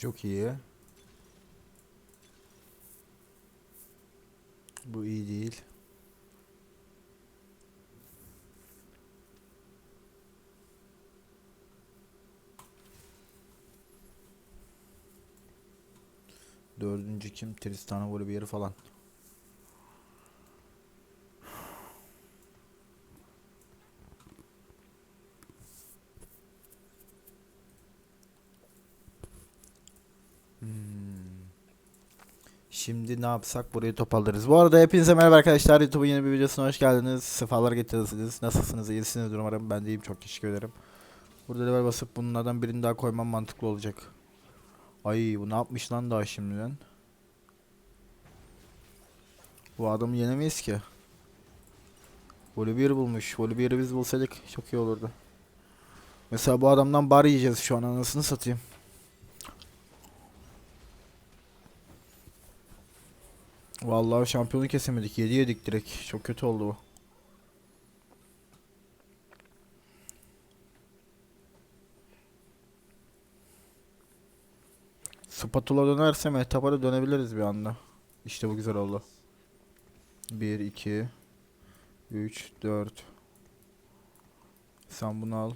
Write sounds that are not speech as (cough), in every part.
Çok iyi. Bu iyi değil. Dördüncü kim? Tristana Volibear falan. Hmm. Şimdi ne yapsak burayı toparlarız. Bu arada hepinize merhaba arkadaşlar. YouTube'un yeni bir videosuna hoş geldiniz. Sefalar getirdiniz. Nasılsınız? İyisiniz umarım. Ben de iyiyim. Çok teşekkür ederim. Burada level basıp bunlardan birini daha koymam mantıklı olacak. Ay bu ne yapmış lan daha şimdiden? Bu adamı yenemeyiz ki. Volibear bulmuş. Volibear'ı biz bulsaydık çok iyi olurdu. Mesela bu adamdan bar yiyeceğiz şu an anasını satayım. Vallahi şampiyonu kesemedik. 7 yedik direkt. Çok kötü oldu bu. Spatula dönerse Mehtap'a da dönebiliriz bir anda. İşte bu güzel oldu. 1, 2, 3, 4. Sen bunu al.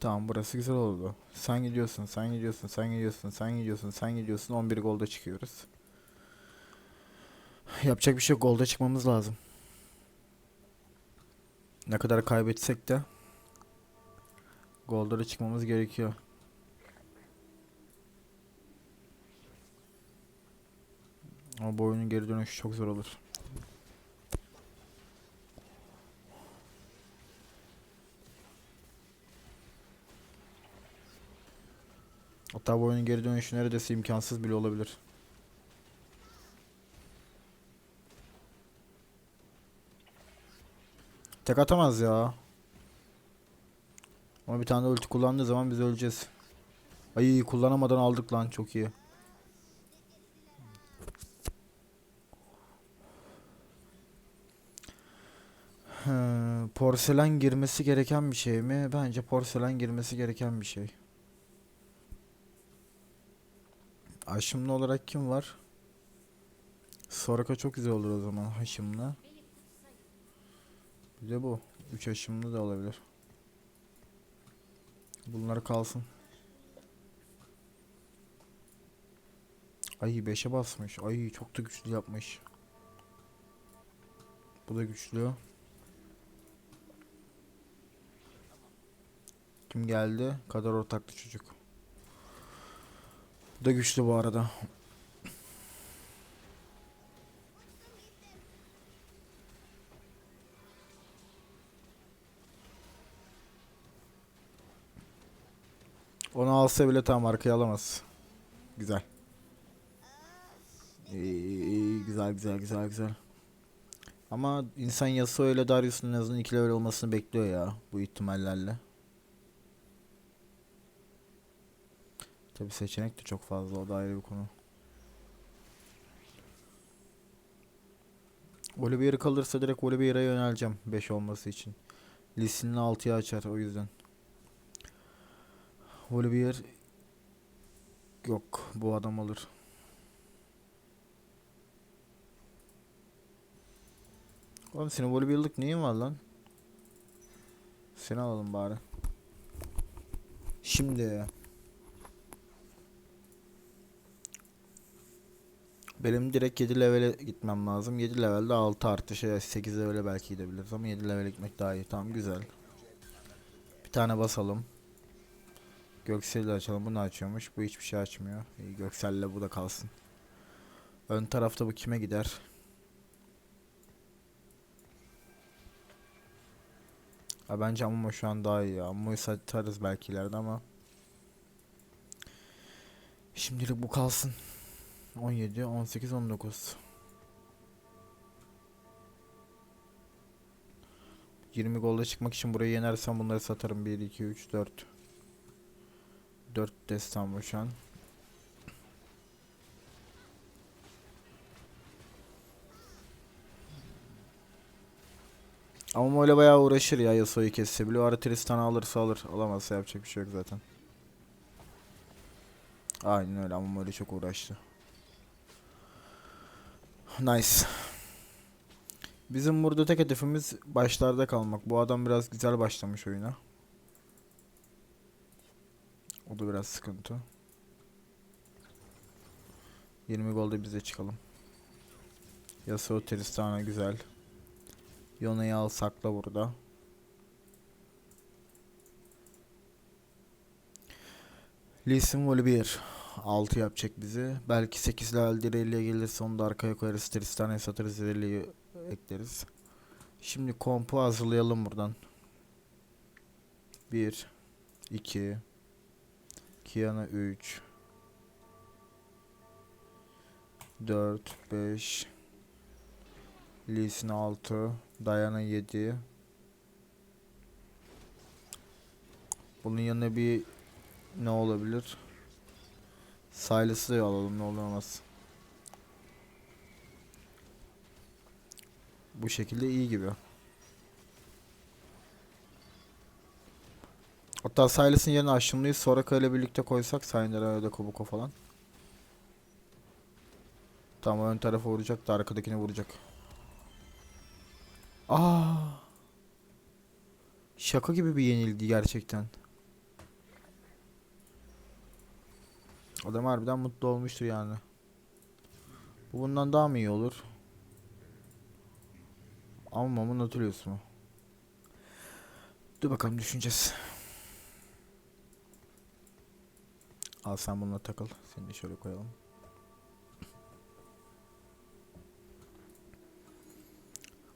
Tamam burası güzel oldu. Sen gidiyorsun, sen gidiyorsun, sen gidiyorsun, sen gidiyorsun, sen gidiyorsun. 11 golda çıkıyoruz. Yapacak bir şey yok. Golda çıkmamız lazım. Ne kadar kaybetsek de golda da çıkmamız gerekiyor. Ama bu oyunun geri dönüşü çok zor olur. Hatta bu oyunun geri dönüşü neredeyse imkansız bile olabilir. Tek atamaz ya. Ama bir tane de ulti kullandığı zaman biz öleceğiz. Ay kullanamadan aldık lan çok iyi. Hı, porselen girmesi gereken bir şey mi? Bence porselen girmesi gereken bir şey. Aşımlı olarak kim var? Soraka çok güzel olur o zaman haşımlı. Bir de bu. 3 aşımlı da olabilir. Bunlar kalsın. Ay 5'e basmış. Ay çok da güçlü yapmış. Bu da güçlü. Kim geldi? Kadar ortaklı çocuk. Da güçlü bu arada. Onu alsa bile tam arkaya alamaz. Güzel. İyi, güzel güzel güzel güzel. Ama insan Yasuo ile Darius'un en azından 2 level olmasını bekliyor ya bu ihtimallerle. Tabi seçenek de çok fazla o da ayrı bir konu. Volibear'ı kalırsa direkt Volibear'a yöneleceğim 5 olması için. Lisin'in 6'ya açar o yüzden. Volibear yok bu adam alır. Oğlum senin Volibear'lık neyin var lan? Seni alalım bari. Şimdi Benim direkt 7 levele gitmem lazım. 7 levelde 6 artı şey 8 levele belki gidebiliriz ama 7 levele gitmek daha iyi. Tamam güzel. Bir tane basalım. Göksel'i açalım. Bunu açıyormuş. Bu hiçbir şey açmıyor. İyi, Göksel'le bu da kalsın. Ön tarafta bu kime gider? Ha bence Amumu şu an daha iyi ya. Amumu'yu satarız belki ileride ama. Şimdilik bu kalsın. 17, 18, 19. 20 golda çıkmak için burayı yenersem bunları satarım. 1, 2, 3, 4. 4 destan bu şu an. Ama öyle bayağı uğraşır ya Yasuo'yu kesse. O ara Tristan'ı alırsa alır. Alamazsa yapacak bir şey yok zaten. Aynen öyle ama öyle çok uğraştı. Nice. Bizim burada tek hedefimiz başlarda kalmak. Bu adam biraz güzel başlamış oyuna. O da biraz sıkıntı. 20 golde bize çıkalım. Yasuo Tristana güzel. Yone'yi al sakla burada. Lee Sin 6 yapacak bizi. Belki 8 level direğiyle gelirse onu da arkaya koyarız. Tristana'yı satarız direğiyle ekleriz. Şimdi kompu hazırlayalım buradan. 1 2 Kiana 3 4 5 Lee Sin 6 Diana 7 Bunun yanına bir ne olabilir? Silas'ı da alalım ne olur olmaz. Bu şekilde iyi gibi. Hatta Silas'ın yerine Aşımlı'yı Soraka ile birlikte koysak ya da Kobuko falan. Tamam ön tarafa vuracak da arkadakini vuracak. Aa! Şaka gibi bir yenildi gerçekten. Adam harbiden mutlu olmuştur yani. Bu bundan daha mı iyi olur? Ama mı Nautilus mu? Dur bakalım düşüneceğiz. Al sen bununla takıl. Seni de şöyle koyalım.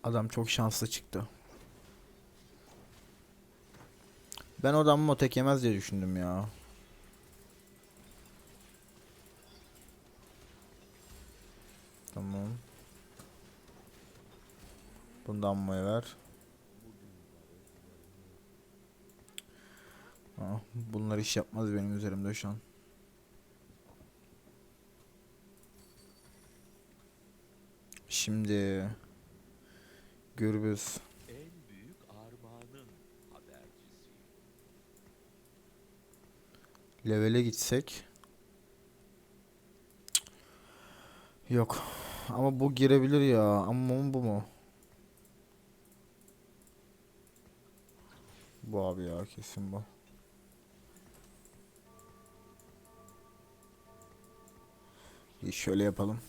Adam çok şanslı çıktı. Ben o adamı tek yemez diye düşündüm ya. Tamam. Bundan mı ver? Bunlar iş yapmaz benim üzerimde şu an. Şimdi Gürbüz levele gitsek. Yok. Ama bu girebilir ya. Ama bu mu? Bu abi ya kesin bu. İyi şöyle yapalım.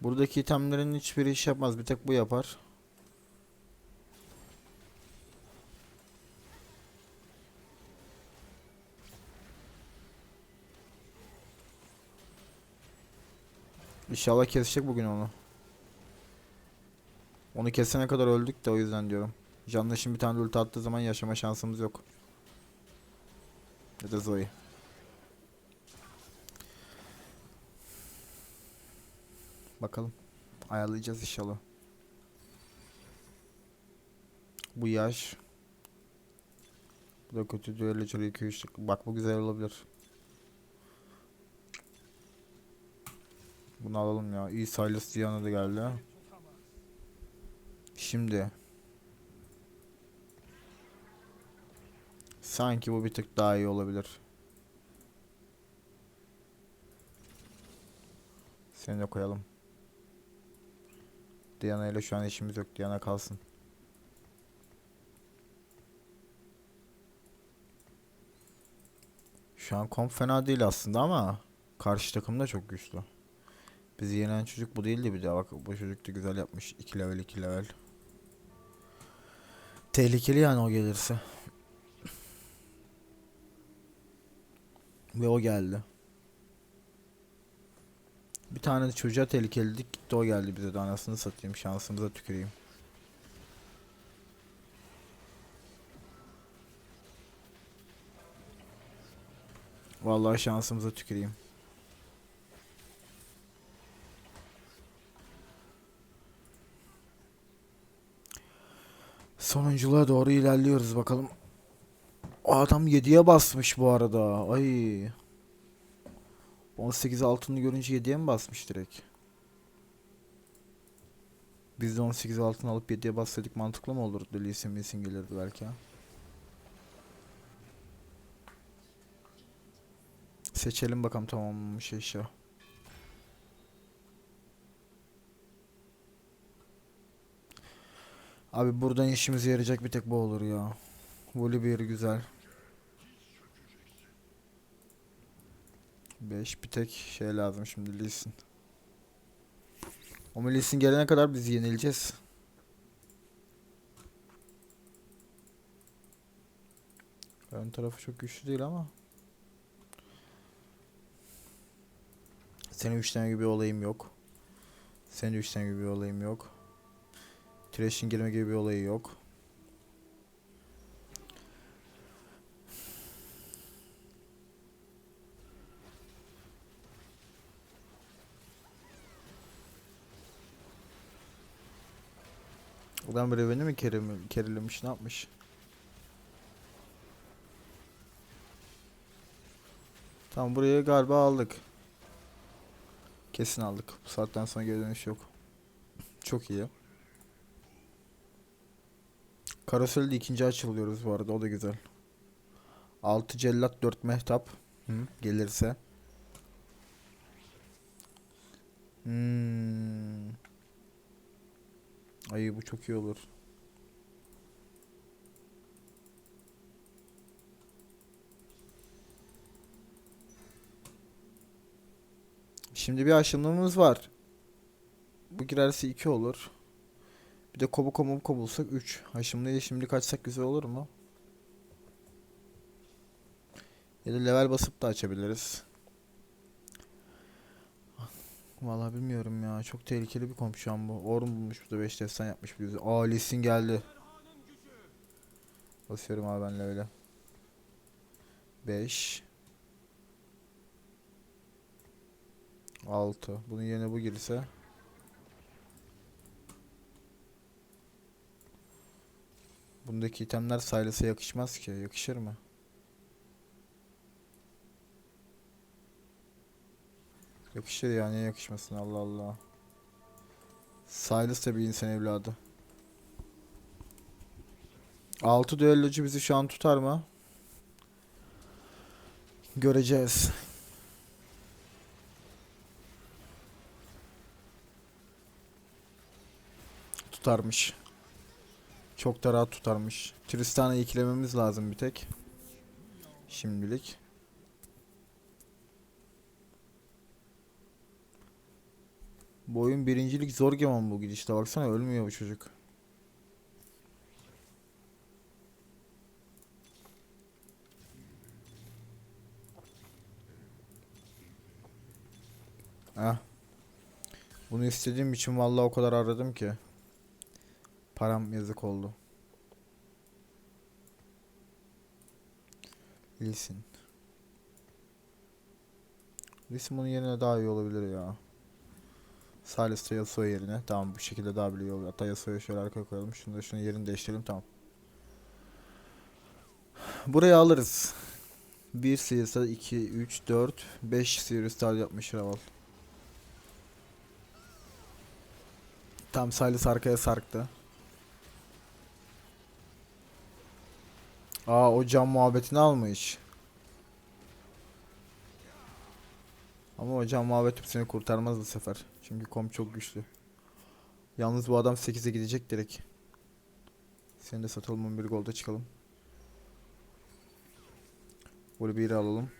Buradaki itemlerin hiçbiri iş yapmaz. Bir tek bu yapar. İnşallah kesecek bugün onu. Onu kesene kadar öldük de o yüzden diyorum. Canlı şimdi bir tane ulti attığı zaman yaşama şansımız yok. Ya da Zoe. Bakalım. Ayarlayacağız inşallah. Bu yaş. Bu da kötü düello 2 3 Bak bu güzel olabilir. Bunu alalım ya. İyi Silas Diana da geldi. Şimdi. Sanki bu bir tık daha iyi olabilir. Seni de koyalım. Diana ile şu an işimiz yok. Diana kalsın. Şu an komp fena değil aslında ama karşı takım da çok güçlü. Bizi yenen çocuk bu değildi bir de bak bu çocuk da güzel yapmış 2 level 2 level. Tehlikeli yani o gelirse. Ve o geldi. Bir tane de çocuğa tehlikelilik gitti o geldi bize de anasını satayım şansımıza tüküreyim. Vallahi şansımıza tüküreyim. Sonunculuğa doğru ilerliyoruz bakalım. Adam 7'ye basmış bu arada. Ay. 18 altını görünce 7'ye mi basmış direkt? Biz de 18 altın alıp 7'ye bassaydık mantıklı mı olurdu? Lee Sin Lee Sin gelirdi belki. Seçelim bakalım tamamlamış eşya. Abi buradan işimize yarayacak bir tek bu olur ya. Volibear güzel. 5 bir tek şey lazım şimdi Lee Sin. Ama Lee Sin gelene kadar biz yenileceğiz. Ön tarafı çok güçlü değil ama. Senin 3 tane gibi olayım yok. Senin 3 tane gibi olayım yok. Trash'in girme gibi bir olayı yok. Ulan biri beni mi kerim, kerilemiş ne yapmış? Tamam burayı galiba aldık. Kesin aldık. Bu saatten sonra geri dönüş yok. Çok iyi. Karoselde ikinci açılıyoruz bu arada o da güzel. 6 cellat 4 mehtap. Hı, gelirse. Hmm. Ay bu çok iyi olur. Şimdi bir aşımlığımız var. Bu girerse 2 olur. Bir de kobu kobu bulsak 3. Haşımlıyı şimdi kaçsak güzel olur mu? Ya da level basıp da açabiliriz. Vallahi bilmiyorum ya. Çok tehlikeli bir komp şu an bu. Orm bulmuş bu da 5 destan yapmış bir yüzü. Aa Lee Sin geldi. Basıyorum abi ben levele. 5 6 Bunun yerine bu girse Bundaki itemler Silas'a yakışmaz ki. Yakışır mı? Yakışır ya. Niye yakışmasın? Allah Allah. Silas da bir insan evladı. 6 düellocu bizi şu an tutar mı? Göreceğiz. Tutarmış. Çok da rahat tutarmış. Tristan'ı ikilememiz lazım bir tek. Şimdilik. Bu oyun birincilik zor game bu gidişte. Baksana ölmüyor bu çocuk. Ah. Bunu istediğim için vallahi o kadar aradım ki. Param yazık oldu. Lisin. Lisin bunun yerine daha iyi olabilir ya. Salis Yasuo yerine. Tamam bu şekilde daha bile olur. Hatta Yasuo'yu şöyle arkaya koyalım. Şunu da şunun yerini değiştirelim tamam. Buraya alırız. 1 Sirius'a 2, 3, 4, 5 Sirius tar yapmış Raval. Tam Silas arkaya sarktı. Aa o cam muhabbetini almış. Ama o cam muhabbeti seni kurtarmaz bu sefer. Çünkü kom çok güçlü. Yalnız bu adam 8'e gidecek direkt. Seni de satalım bir golda çıkalım. Bunu bir alalım.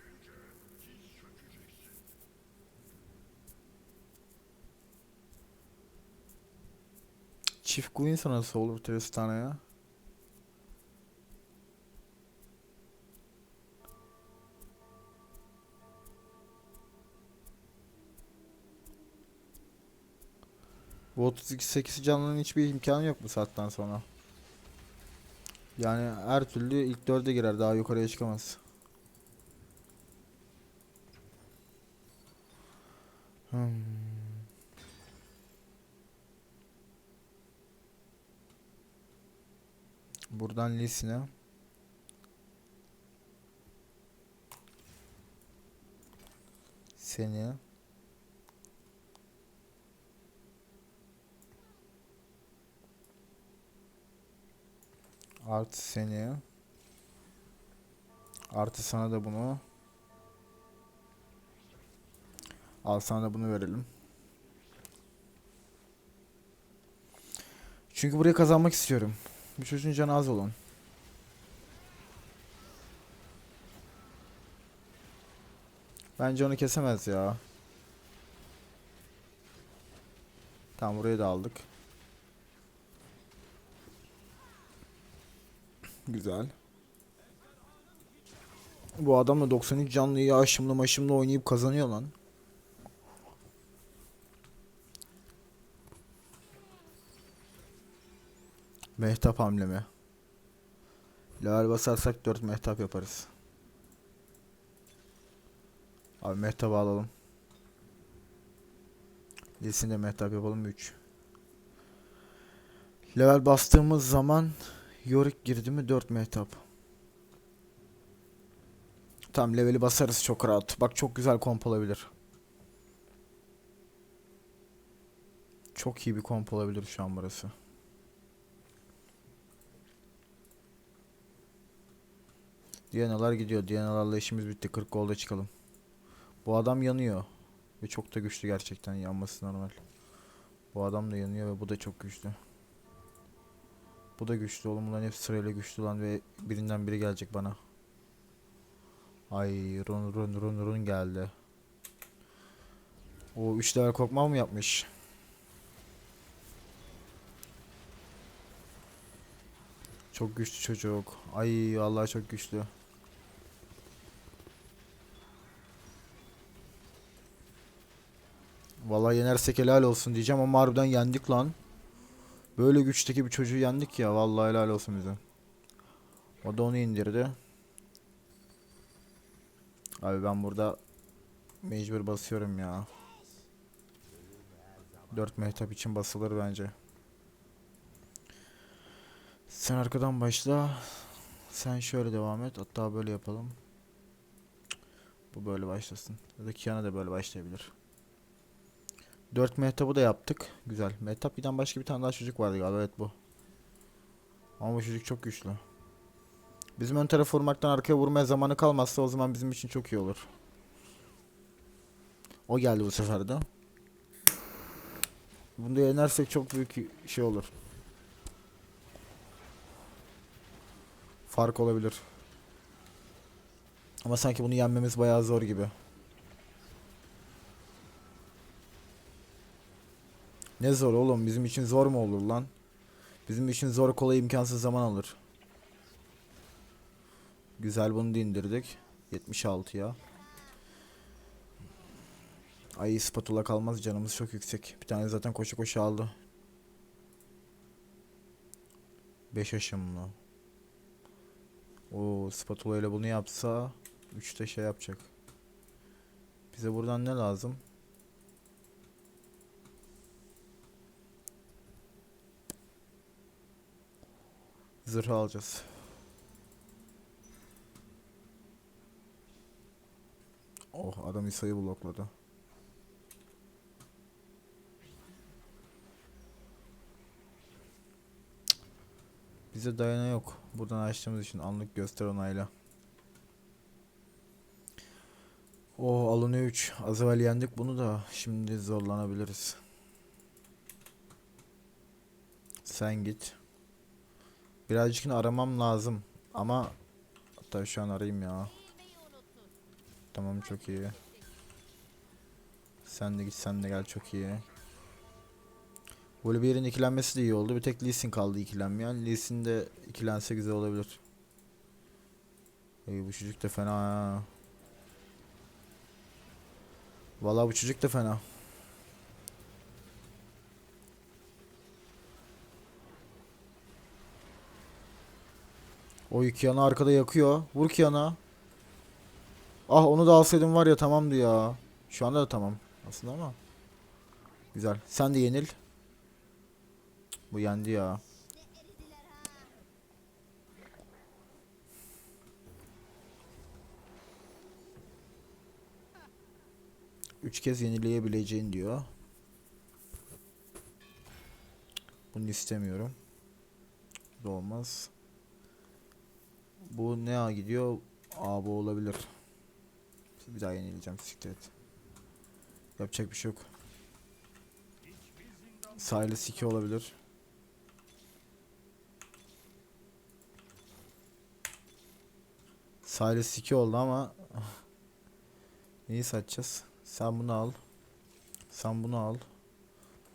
Çift Queen nasıl olur Tristan'a ya? Bu 32 8 canlının hiçbir imkanı yok bu saatten sonra. Yani her türlü ilk 4'e girer daha yukarıya çıkamaz. Hmm. Buradan Lisine. Seni. Artı seni. Artı sana da bunu. Al sana da bunu verelim. Çünkü burayı kazanmak istiyorum. Bu çocuğun canı az olan. Bence onu kesemez ya. Tamam burayı da aldık. Güzel. Bu adam da 93 canlıyı aşımlı maşımlı oynayıp kazanıyor lan. Mehtap hamlemi. Level basarsak 4 mehtap yaparız. Abi mehtap alalım. Lisinde mehtap yapalım 3. Level bastığımız zaman Yorick girdi mi 4 mehtap. Tam leveli basarız çok rahat. Bak çok güzel komp olabilir. Çok iyi bir komp olabilir şu an burası. Dianalar gidiyor. Dianalarla işimiz bitti. 40 golda çıkalım. Bu adam yanıyor. Ve çok da güçlü gerçekten. Yanması normal. Bu adam da yanıyor ve bu da çok güçlü. Bu da güçlü oğlum. Bunların hepsi sırayla güçlü lan ve birinden biri gelecek bana. Ay run run run run geldi. O 3 level korkma mı yapmış? Çok güçlü çocuk. Ay vallahi çok güçlü. Vallahi yenersek helal olsun diyeceğim ama harbiden yendik lan. Böyle güçteki bir çocuğu yendik ya. Vallahi helal olsun bize. O da onu indirdi. Abi ben burada mecbur basıyorum ya. 4 mehtap için basılır bence. Sen arkadan başla. Sen şöyle devam et. Hatta böyle yapalım. Bu böyle başlasın. Ya da Kiana da böyle başlayabilir. 4 mehtapı da yaptık. Güzel. Mehtap giden başka bir tane daha çocuk vardı galiba. Evet bu. Ama bu çocuk çok güçlü. Bizim ön tarafı vurmaktan arkaya vurmaya zamanı kalmazsa o zaman bizim için çok iyi olur. O geldi bu sefer de. Bunu da yenersek çok büyük şey olur. Fark olabilir. Ama sanki bunu yenmemiz bayağı zor gibi. Ne zor oğlum bizim için zor mu olur lan? Bizim için zor kolay imkansız zaman alır. Güzel bunu da indirdik. 76 ya. Ay spatula kalmaz canımız çok yüksek. Bir tane zaten koşu koşu aldı. 5 aşımlı. O spatula ile bunu yapsa 3'te şey yapacak. Bize buradan ne lazım? Zırh alacağız. Oh adam İsa'yı blokladı. Bize dayana yok. Buradan açtığımız için anlık göster onayla. Oh alınıyor 3. Az evvel yendik bunu da şimdi zorlanabiliriz. Sen git. Birazcık aramam lazım ama hatta şu an arayayım ya. Tamam çok iyi. Sen de git sen de gel çok iyi. Böyle bir yerin ikilenmesi de iyi oldu. Bir tek Lee Sin kaldı ikilenmeyen. Lee Sin de ikilense güzel olabilir. Ey bu çocuk da fena ha. Vallahi bu çocuk da fena. O iki yana arkada yakıyor. Vur ki yana. Ah onu da alsaydım var ya tamamdı ya. Şu anda da tamam aslında ama. Güzel. Sen de yenil. Bu yendi ya. Üç kez yenileyebileceğin diyor. Bunu istemiyorum. Bu da olmaz. Bu ne A gidiyor? A bu olabilir. Bir daha yenileceğim siktir et. Yapacak bir şey yok. Silas 2 olabilir. Silas 2 oldu ama (laughs) neyi satacağız? Sen bunu al. Sen bunu al.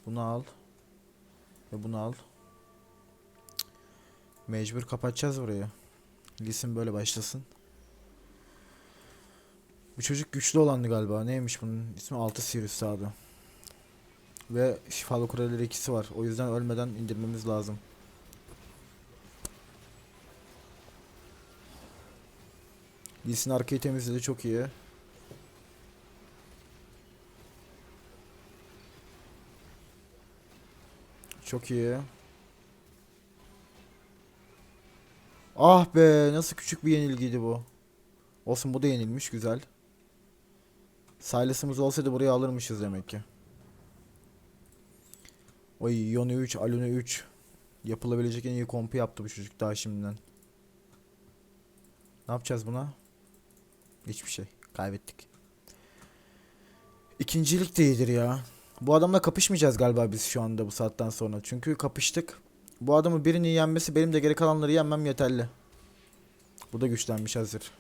Bunu al. Ve bunu al. Mecbur kapatacağız burayı. Lisin böyle başlasın. Bu çocuk güçlü olandı galiba. Neymiş bunun ismi? Altı Sirius sağdı. Ve şifalı kuleleri ikisi var. O yüzden ölmeden indirmemiz lazım. Lisin arkayı temizledi çok iyi. Çok iyi. Ah be nasıl küçük bir yenilgiydi bu. Olsun bu da yenilmiş güzel. Silas'ımız olsaydı buraya alırmışız demek ki. Oy Yone 3, Alune 3. Yapılabilecek en iyi kompu yaptı bu çocuk daha şimdiden. Ne yapacağız buna? Hiçbir şey. Kaybettik. İkincilik de iyidir ya. Bu adamla kapışmayacağız galiba biz şu anda bu saatten sonra. Çünkü kapıştık. Bu adamı birini yenmesi benim de geri kalanları yenmem yeterli. Bu da güçlenmiş hazır.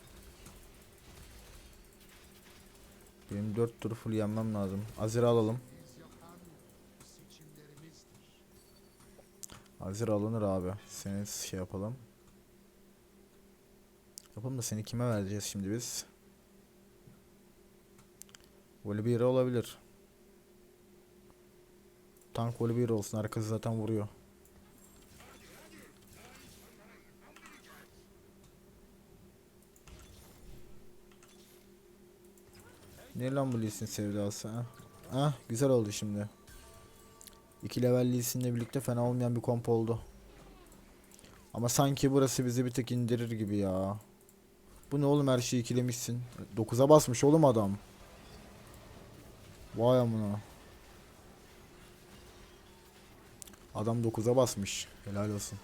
Benim 4 tur full yenmem lazım. Azir'i alalım. Azir alınır abi. Seni şey yapalım. Yapalım da seni kime vereceğiz şimdi biz? Volibear olabilir. Tank Volibear olsun. Arkası zaten vuruyor. Ne lan bu Lee Sin sevdası ha? Ah güzel oldu şimdi. İki level Lee Sin'le birlikte fena olmayan bir komp oldu. Ama sanki burası bizi bir tek indirir gibi ya. Bu ne oğlum her şeyi ikilemişsin. 9'a basmış oğlum adam. Vay amına. Adam 9'a basmış. Helal olsun.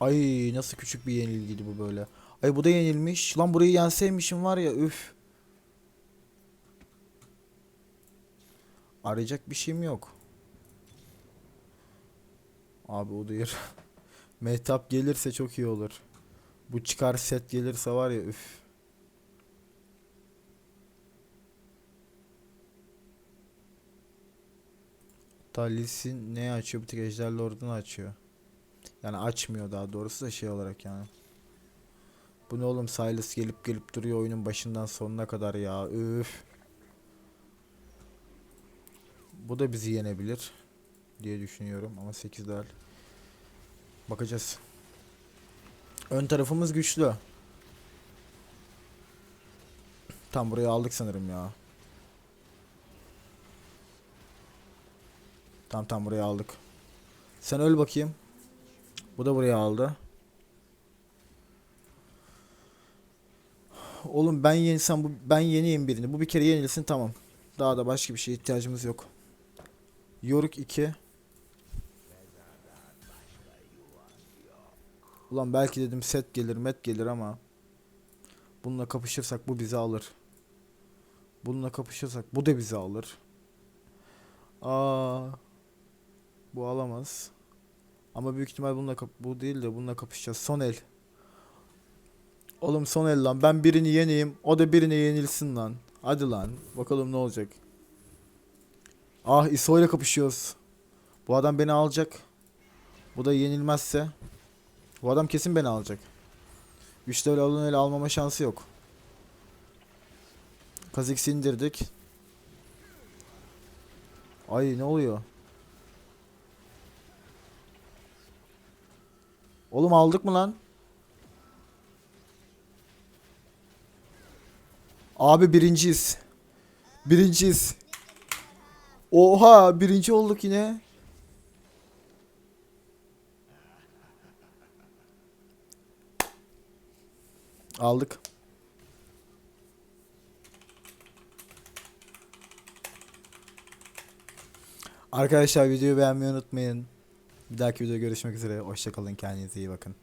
Ay nasıl küçük bir yenilgiydi bu böyle. Ay bu da yenilmiş. Lan burayı yenseymişim var ya üf. Arayacak bir şeyim yok. Abi o değil. (laughs) Mehtap gelirse çok iyi olur. Bu çıkar set gelirse var ya üf. Talis'in ne açıyor? Bir tek Ejder Lord'unu açıyor. Yani açmıyor daha doğrusu da şey olarak yani. Bu ne oğlum Silas gelip gelip duruyor oyunun başından sonuna kadar ya. Üf. Bu da bizi yenebilir diye düşünüyorum ama 8 değil. Bakacağız. Ön tarafımız güçlü. Tam burayı aldık sanırım ya. Tam tam burayı aldık. Sen öl bakayım. Bu da buraya aldı. Oğlum ben yensem bu ben yeneyim birini. Bu bir kere yenilsin tamam. Daha da başka bir şeye ihtiyacımız yok. Yoruk 2. Ulan belki dedim set gelir met gelir ama bununla kapışırsak bu bizi alır. Bununla kapışırsak bu da bizi alır. Aa. Bu alamaz. Ama büyük ihtimal bununla bu değil de bununla kapışacağız. Son el. Oğlum son el lan. Ben birini yeneyim. O da birine yenilsin lan. Hadi lan. Bakalım ne olacak. Ah ISO ile kapışıyoruz. Bu adam beni alacak. Bu da yenilmezse. Bu adam kesin beni alacak. 3 level alın ele almama şansı yok. Kazix indirdik. Ay ne oluyor? Oğlum aldık mı lan? Abi birinciyiz. Birinciyiz. Oha birinci olduk yine. Aldık. Arkadaşlar videoyu beğenmeyi unutmayın. Bir dahaki videoda görüşmek üzere. Hoşçakalın. Kendinize iyi bakın.